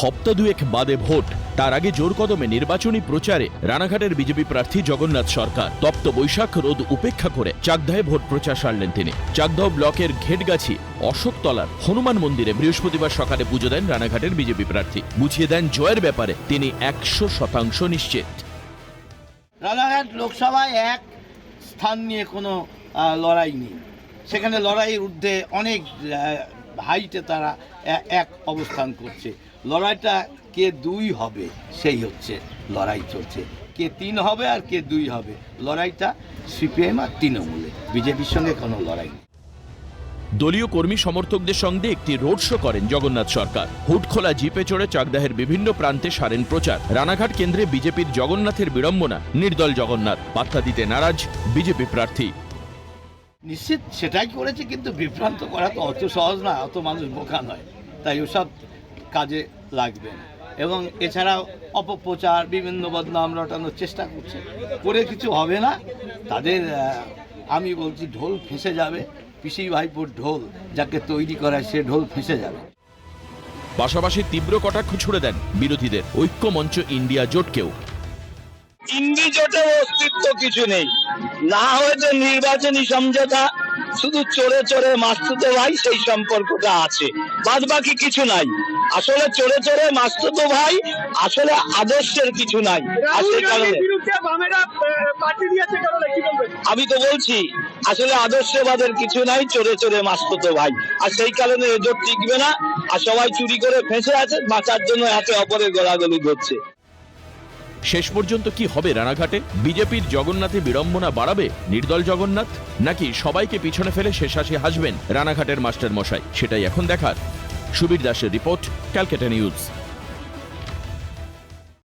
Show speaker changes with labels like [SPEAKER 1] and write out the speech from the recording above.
[SPEAKER 1] হপ্তা দুয়েক বাদে ভোট। তার আগে জোর কদমে নির্বাচনী প্রচারে রানাঘাটের বিজেপি প্রার্থী জগন্নাথ সরকার তপ্ত বৈশাখ রোদ উপেক্ষা করে চাকদাহে ভোট প্রচার সারলেন তিনি। চাকদাহ ব্লকের ঘেটগাছি অশোকতলার হনুমান মন্দিরে বৃহস্পতিবার সকালে পুজো দেন রানাঘাটের বিজেপি প্রার্থী। বুঝিয়ে দেন জয়ের ব্যাপারে তিনি একশো শতাংশ নিশ্চিত।
[SPEAKER 2] রানাঘাট লোকসভায় এক স্থান নিয়ে কোনো লড়াই নেই। সেখানে লড়াইয়ের ঊর্ধ্বে অনেক হাইটে তারা এক অবস্থান করছে। লড়াইটা কে দুই হবে, সেই হচ্ছে লড়াই চলছে। কে তিন হবে আর কে দুই হবে, লড়াইটা সিপিএম আর তৃণমূলে বিজেপির সঙ্গে কোনো লড়াই নেই।
[SPEAKER 1] দলীয় কর্মী সমর্থকদের সঙ্গে একটি রোড শো করেন জগন্নাথ সরকার। হুটখোলা জিপে চড়ে চাকদাহের বিভিন্ন প্রান্তে সারেন প্রচার। রানাঘাট কেন্দ্রে বিজেপির জগন্নাথের বিড়ম্বনা, নির্দল জগন্নাথ। পাত্তা দিতে নারাজ বিজেপি প্রার্থী।
[SPEAKER 2] নিশ্চিত সেটাই করেছে, কিন্তু বিভ্রান্ত করা তো অত সহজ না, অত মানুষ বোকা নয়। তাই ওসব কাজে লাগবে এবং এছাড়াও অপপ্রচার, বিভিন্ন বদনাম রটানোর চেষ্টা করছে। করে কিছু হবে না। তাদের আমি বলছি ঢোল ফেঁসে যাবে। পিসি ভাইপোর ঢোল যাকে তৈরি করায় সে ঢোল ফেঁসে যাবে।
[SPEAKER 1] পাশাপাশি তীব্র কটাক্ষ ছুড়ে দেন বিরোধীদের ঐক্যমঞ্চ ইন্ডিয়া জোটকেও।
[SPEAKER 3] ইন্ডি জোটের অস্তিত্ব কিছু নেই। না হয়তো নির্বাচনী সমঝোতা শুধু চোরে চোরে মাস্তুতো ভাই সেই সম্পর্কটা আছে। বাদ বাকি কিছু নাই। আসলে চোরে চোরে মাস্তুতো ভাই আসলে আদর্শের কিছু নাই। আর সেই কারণে আমি তো বলছি আসলে আদর্শবাদের কিছু নাই চোরে চোরে মাস্তুতো ভাই। আর সেই কারণে এজোট টিকবে না। আর সবাই চুরি করে ফেঁসে আছে বাঁচার জন্য একে অপরের গলাগলি ধরছে।
[SPEAKER 1] শেষ পর্যন্ত কি হবে রানাঘাটে? বিজেপির জগন্নাথে বিড়ম্বনা বাড়াবে? নির্দল জগন্নাথ? নাকি সবাইকে পিছনে ফেলে শেষ হাসি হাসবেন রানাঘাটের মাস্টার মশাই সেটাই এখন দেখার। সুবীর দাসের রিপোর্ট ক্যালকাটা নিউজ।